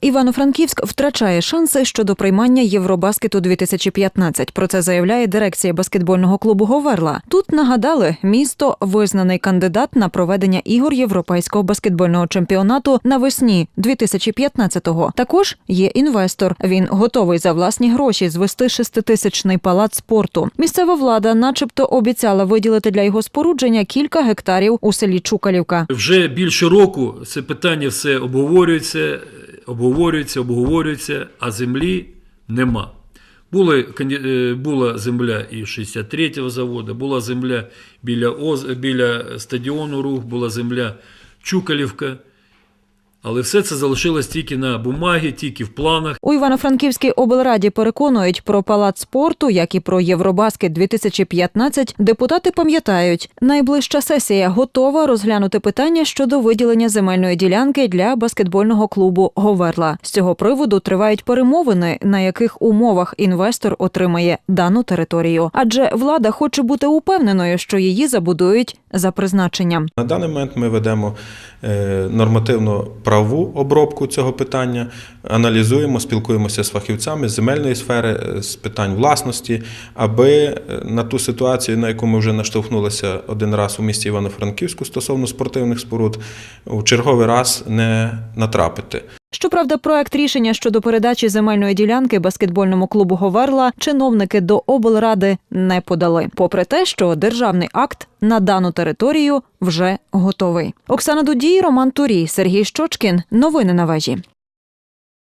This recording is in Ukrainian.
Івано-Франківськ втрачає шанси щодо приймання Євробаскету 2015. Про це заявляє дирекція баскетбольного клубу Говерла. Тут нагадали, місто визнаний кандидат на проведення ігор європейського баскетбольного чемпіонату навесні 2015-го. Також є інвестор. Він готовий за власні гроші звести шеститисячний палац спорту. Місцева влада, начебто, обіцяла виділити для його спорудження кілька гектарів у селі Чукалівка. Вже більше року це питання все обговорюється, обговорюється, обговорюється, а землі нема. Була е, була земля і 63-го заводу, була земля біля, біля стадіону Рух, була земля Чукалівка. Але все це залишилось тільки на бумагі, тільки в планах. У Івано-Франківській облраді переконують про палац спорту, як і про Євробаскет 2015 Депутати пам'ятають, найближча сесія готова розглянути питання щодо виділення земельної ділянки для баскетбольного клубу Говерла. З цього приводу тривають перемовини, на яких умовах інвестор отримає дану територію. Адже влада хоче бути упевненою, що її забудують за призначенням. На даний момент ми ведемо е, нормативно-правову обробку цього питання, аналізуємо, спілкуємося з фахівцями з земельної сфери, е, з питань власності, аби е, на ту ситуацію, на яку ми вже наштовхнулися один раз у місті Івано-Франківську стосовно спортивних споруд, у черговий раз не натрапити. Щоправда, проект рішення щодо передачі земельної ділянки баскетбольному клубу Говерла чиновники до облради не подали, попри те, що державний акт на дану територію вже готовий. Оксана Дудій, Роман Турій, Сергій Щочкін. Новини на вежі.